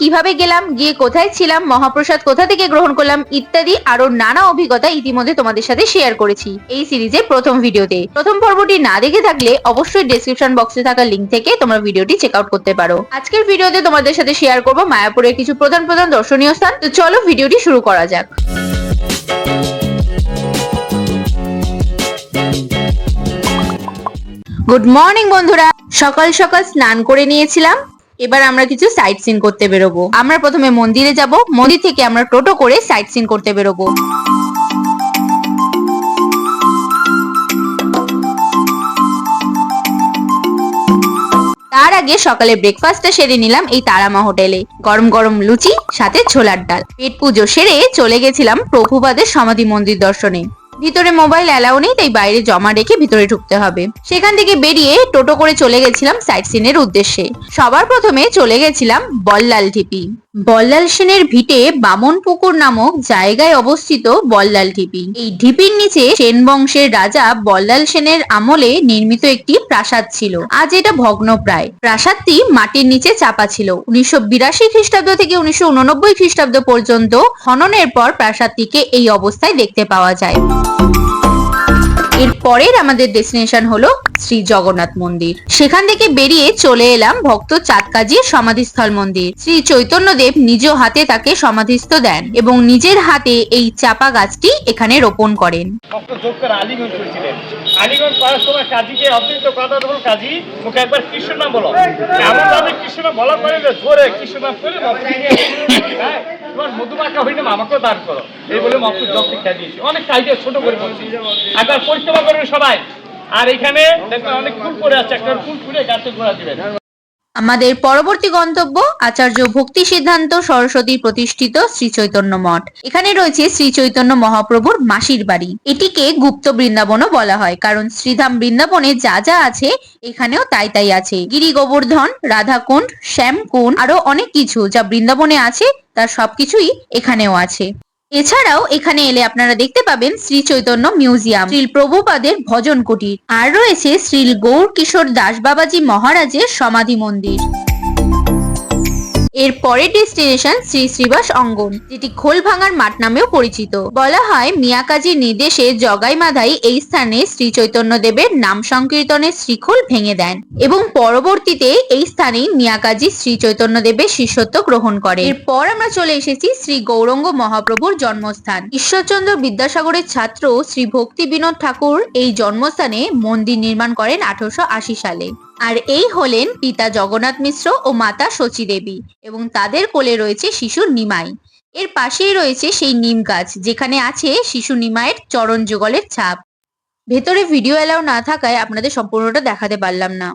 কীভাবে গেলাম, গিয়ে কোথায় ছিলাম, মহাপ্রসাদ কোথা থেকে গ্রহণ করলাম ইত্যাদি আরও নানা অভিজ্ঞতা ইতিমধ্যে তোমাদের সাথে শেয়ার করেছি এই সিরিজের প্রথম ভিডিওতে প্রথম পর্বটি না দেখে থাকলে অবশ্যই ডেসক্রিপশন বক্সে থাকা লিঙ্ক থেকে তোমরা ভিডিওটি চেক আউট করতে পারো। আজকের ভিডিওতে তোমাদের সাথে শেয়ার করব মায়াপুরের কিছু প্রধান প্রধান দর্শনীয় স্থান। তো চলো ভিডিওটি শুরু করা যাক। গুড মর্নিং বন্ধুরা। সকাল সকাল স্নান করে নিয়েছিলাম। এবার আমরা কিছু সাইট সিন করতে বেরোবো। আমরা প্রথমে মন্দিরে যাব। মন্দির থেকে আমরা টোটো করে সাইট সিন করতে বেরোবো। তার আগে সকালে ব্রেকফাস্টটা সেরে নিলাম এই তারামা হোটেলে। গরম গরম লুচি, সাথে ছোলার ডাল। পেট পুজো সেরে চলে গেছিলাম প্রভুবাদের সমাধি মন্দির দর্শনে। ভিতরে মোবাইল অ্যালাউ নেই, তাই বাইরে জমা রেখে ভিতরে ঢুকতে হবে। সেখান থেকে বেরিয়ে টোটো করে চলে গেছিলাম সাইট সিনের উদ্দেশ্যে। সবার প্রথমে চলে গেছিলাম বল্লাল ঢিপি। বল্লাল সেনের ভিটে বামন পুকুর নামক জায়গায় অবস্থিত বল্লাল ঢিপি। এই ঢিপির নিচে সেন বংশের রাজা বল্লাল সেনের আমলে নির্মিত একটি প্রাসাদ ছিল। আজ এটা ভগ্নপ্রায়। প্রাসাদটি মাটির নিচে চাপা ছিল। উনিশশো বিরাশি খ্রিস্টাব্দ থেকে উনিশশো উননব্বই খ্রিস্টাব্দ পর্যন্ত খননের পর প্রাসাদটিকে এই অবস্থায় দেখতে পাওয়া যায়। এর পরের আমাদের ডেস্টিনেশন হলো শ্রী জগন্নাথ মন্দির। সেখান থেকে বেরিয়ে চলে এলাম ভক্ত চাঁদকাজির সমাধিস্থল মন্দির। শ্রী চৈতন্যদেব নিজ হাতে তাকে সমাধিস্থ দেন এবং নিজের হাতে এই চাপা গাছটি এখানে রোপণ করেন। আলিগঞ্জ পৌরসভা কাজী কাজীকে অতিরিক্ত কথা বল কাজী মুখে একবার কৃষ্ণ নাম বলো। এমন ভাবে কৃষ্ণ নাম বলা পারে জোরে কৃষ্ণ নাম করে হ্যাঁ, তোমার মধুমাখা হইলে আমাকেও দান করো। এই বলে দিয়েছি। অনেক কাজে ছোট করে বলছি। একবার করবে সবাই। আর এখানে দেখবেন অনেক ফুল পরে আছে। একটা ফুল ফুলে গাছে ঘোরা দিবেন। আমাদের পরবর্তী গন্তব্য আচার্য ভক্তি সিদ্ধান্ত সরস্বতী প্রতিষ্ঠিত শ্রী চৈতন্য মঠ। এখানে রয়েছে শ্রী চৈতন্য মহাপ্রভুর মাসির বাড়ি। এটিকে গুপ্ত বৃন্দাবনও বলা হয়, কারণ শ্রীধাম বৃন্দাবনে যা যা আছে এখানেও তাই তাই আছে। গিরি গোবর্ধন, রাধাকুণ্ড, শ্যামকুণ্ড আরও অনেক কিছু যা বৃন্দাবনে আছে, তার সবকিছুই এখানেও আছে। এছাড়াও এখানে এলে আপনারা দেখতে পাবেন শ্রী চৈতন্য মিউজিয়াম শ্রী প্রভুপাদের ভজন কুটির, আর রয়েছে শ্রী গৌর কিশোর দাস বাবাজি মহারাজের সমাধি মন্দির। এর পরের ডেস্টিনেশন শ্রী শ্রীবাস অঙ্গন, যেটি খোল ভাঙার মাঠ নামেও পরিচিত। বলা হয়, মিয়াকাজির নির্দেশে জগাই মাধাই এই স্থানে শ্রী চৈতন্য দেবের নাম সংকীর্তনের শ্রীখোল ভেঙে দেন এবং পরবর্তীতে এই স্থানেই মিয়াকাজি শ্রী চৈতন্য দেবের শিষ্যত্ব গ্রহণ করে এরপর আমরা চলে এসেছি শ্রী গৌরঙ্গ মহাপ্রভুর জন্মস্থান। ঈশ্বরচন্দ্র বিদ্যাসাগরের ছাত্র শ্রী ভক্তি বিনোদ ঠাকুর এই জন্মস্থানে মন্দির নির্মাণ করেন আঠারোশো আশি সালে। আর এই হলেন পিতা জগন্নাথ মিশ্র ও মাতা শচী দেবী এবং তাদের কোলে রয়েছে শিশু নিমাই। এর পাশেই রয়েছে সেই নিম গাছ, যেখানে আছে শিশু নিমায়ের চরণ যুগলের ছাপ। ভেতরে ভিডিও এলাও না থাকায় আপনাদের সম্পূর্ণটা দেখাতে পারলাম না।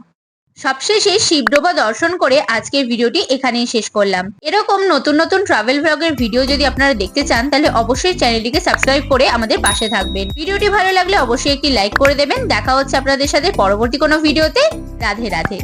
সবশেষে শিবডোবা দর্শন করে আজকের ভিডিওটি এখানেই শেষ করলাম। এরকম নতুন নতুন ট্রাভেল ব্লগের ভিডিও যদি আপনারা দেখতে চান, তাহলে অবশ্যই চ্যানেলটিকে সাবস্ক্রাইব করে আমাদের পাশে থাকবেন। ভিডিওটি ভালো লাগলে অবশ্যই একটি লাইক করে দেবেন। দেখা হচ্ছে আপনাদের সাথে পরবর্তী কোনো ভিডিওতে রাধে রাধে।